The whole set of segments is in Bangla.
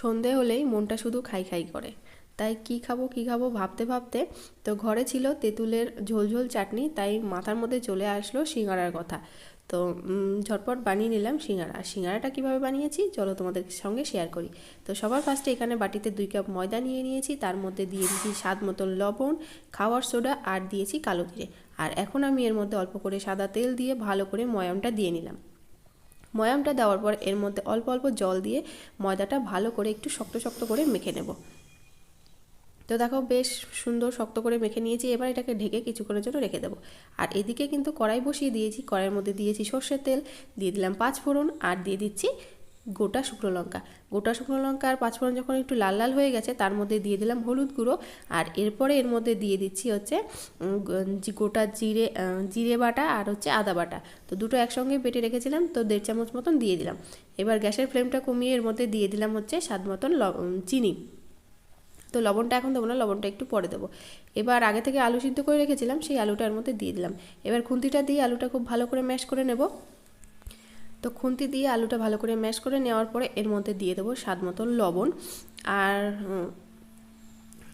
সন্ধে হলেই মনটা শুধু খাই খাই করে। তাই কি খাব কি খাব ভাবতে ভাবতে তো ঘরে ছিল তেঁতুলের ঝোলঝোল চাটনি, তাই মাথার মধ্যে চলে আসলো সিঙ্গারার কথা। তো ঝটপট বানিয়ে নিলাম সিঙ্গারা। আর সিঙ্গারাটা কীভাবে বানিয়েছি চলো তোমাদের সঙ্গে শেয়ার করি। তো সবার ফার্স্টে এখানে বাটিতে দুই কাপ ময়দা নিয়ে নিয়েছি, তার মধ্যে দিয়ে দিয়েছি স্বাদ মতন লবণ, খাওয়ার সোডা আর দিয়েছি কালো জিরে। আর এখন আমি এর মধ্যে অল্প করে সাদা তেল দিয়ে ভালো করে ময়ামটা দিয়ে নিলাম। ময়ামটা দেওয়ার পর এর মধ্যে অল্প অল্প জল দিয়ে ময়দাটা ভালো করে একটু শক্ত শক্ত করে মেখে নেব। তো দেখো বেশ সুন্দর শক্ত করে মেখে নিয়েছি, এবার এটাকে ঢেকে কিছুক্ষণের জন্য রেখে দেবো। আর এদিকে কিন্তু কড়াই বসিয়ে দিয়েছি, কড়াইয়ের মধ্যে দিয়েছি সর্ষের তেল, দিয়ে দিলাম পাঁচ ফোড়ন, আর দিয়ে দিচ্ছি গোটা শুকনো লঙ্কা। গোটা শুকনো লঙ্কা আর পাঁচ ফোড়ন যখন একটু লাল লাল হয়ে গেছে, তার মধ্যে দিয়ে দিলাম হলুদ গুঁড়ো। আর এরপরে এর মধ্যে দিয়ে দিচ্ছি হচ্ছে গোটা জিরে জিরে বাটা আর হচ্ছে আদা বাটা। তো দুটো একসঙ্গে বেটে রেখেছিলাম, তো দেড় চামচ মতন দিয়ে দিলাম। এবার গ্যাসের ফ্লেমটা কমিয়ে এর মধ্যে দিয়ে দিলাম হচ্ছে স্বাদ মতন চিনি। তো লবণটা এখন দেবো না, লবণটা একটু পরে দেবো। এবার আগে থেকে আলু সিদ্ধ করে রেখেছিলাম, সেই আলুটা এর মধ্যে দিয়ে দিলাম। এবার খুন্তিটা দিয়ে আলুটা খুব ভালো করে ম্যাশ করে নেব। তো খুন্তি দিয়ে আলুটা ভালো করে ম্যাশ করে নেওয়ার পরে এর মধ্যে দিয়ে দেবো স্বাদ মতো লবণ আর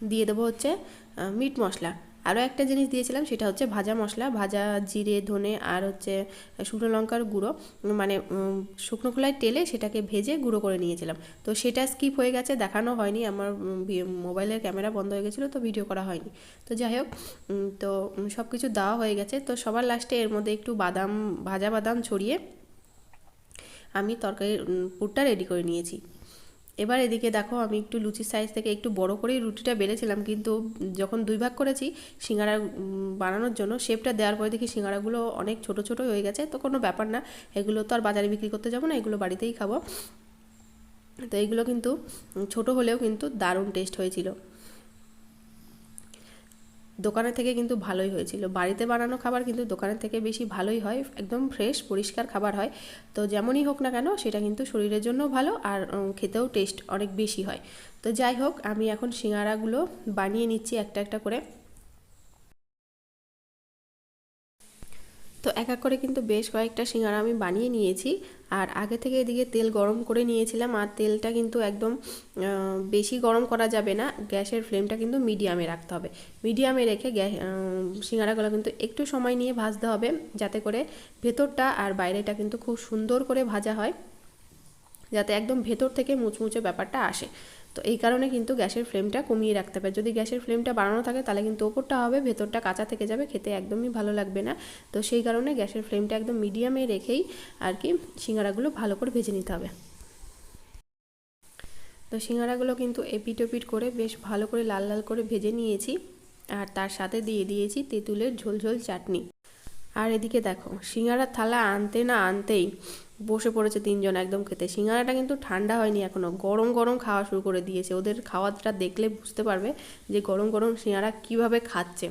দিয়ে দেবো হচ্ছে মিট মশলা। আরও একটা জিনিস দিয়েছিলাম সেটা হচ্ছে ভাজা মশলা, ভাজা, জিরে, ধনে আর হচ্ছে শুকনো লঙ্কার গুঁড়ো। মানে শুকনো খোলায় তেলে সেটাকে ভেজে গুঁড়ো করে নিয়েছিলাম। তো সেটা স্কিপ হয়ে গেছে, দেখানো হয়নি। আমার মোবাইলের ক্যামেরা বন্ধ হয়ে গেছিল তো ভিডিও করা হয়নি। তো যাই হোক তো সব কিছু দেওয়া হয়ে গেছে। তো সবার লাস্টে এর মধ্যে একটু বাদাম, ভাজা বাদাম ছড়িয়ে আমি তরকারির উম, পুরটা রেডি করে নিয়েছি। এবার এদিকে দেখো আমি একটু লুচির সাইজ থেকে একটু বড় করেই রুটিটা বেড়েছিলাম কিন্তু যখন দুই ভাগ করেছি সিঙ্গারা বানানোর জন্য শেপটা দেওয়ার পরে দেখি সিঙ্গারাগুলো অনেক ছোট ছোট হয়ে গেছে তো কোনো ব্যাপার না। এগুলো তো আর বাজারে বিক্রি করতে যাব না এগুলো বাড়িতেই খাব। তো এগুলো কিন্তু ছোট হলেও কিন্তু দারুণ টেস্ট হয়েছিল। দোকানের থেকে কিন্তু ভালোই হয়েছিল। বাড়িতে বানানো খাবার কিন্তু দোকানের থেকে বেশি ভালোই হয়, একদম ফ্রেশ পরিষ্কার খাবার হয়। তো যেমনই হোক না কেন, সেটা কিন্তু শরীরের জন্য ভালো আর খেতেও টেস্ট অনেক বেশি হয়। তো যাই হোক, আমি এখন সিঙ্গারাগুলো বানিয়ে নিচ্ছি একটা একটা করে। তো এক এক করে কিন্তু বেশ কয়েকটা সিঙ্গারা আমি বানিয়ে নিয়েছি। আর আগে থেকে এদিকে তেল গরম করে নিয়েছিলাম, আর তেলটা কিন্তু একদম বেশি গরম করা যাবে না। গ্যাসের ফ্লেমটা কিন্তু মিডিয়ামে রাখতে হবে। মিডিয়ামে রেখে গ্যাস সিঙ্গারাগুলো কিন্তু একটু সময় নিয়ে ভাজতে হবে, যাতে করে ভেতরটা আর বাইরেটা কিন্তু খুব সুন্দর করে ভাজা হয়। যাতে একদম ভেতর থেকে মুচমুচে ব্যাপারটা আসে। তো এই কারণে কিন্তু গ্যাসের ফ্লেমটা কমিয়ে রাখতে হবে। যদি গ্যাসের ফ্লেমটা বাড়ানো থাকে, তাহলে কিন্তু ওপরটা হবে, ভেতরটা কাঁচা থেকে যাবে, খেতে একদমই ভালো লাগবে না। তো সেই কারণে গ্যাসের ফ্লেমটা একদম মিডিয়ামে রেখেই আর কি সিঙ্গারাগুলো ভালো করে ভেজে নিতে হবে। তো সিঙ্গারাগুলো কিন্তু এপিট ওপিট করে বেশ ভালো করে লাল লাল করে ভেজে নিয়েছি। আর তার সাথে দিয়ে দিয়েছি তেঁতুলের ঝোলঝোল চাটনি। আর এদিকে দেখো, সিঙ্গারার থালা আনতে না আনতেই বসে পড়েছে তিনজন একদম খেতে। সিঙ্গারাটা কিন্তু ঠান্ডা হয়নি এখনও গরম গরম খাওয়া শুরু করে দিয়েছে। ওদের খাওয়াটা দেখলে বুঝতে পারবে যে গরম গরম সিঙ্গারা কীভাবে খাচ্ছে।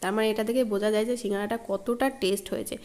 তার মানে এটা থেকে বোঝা যায় যে সিঙ্গারাটা কতটা টেস্ট হয়েছে।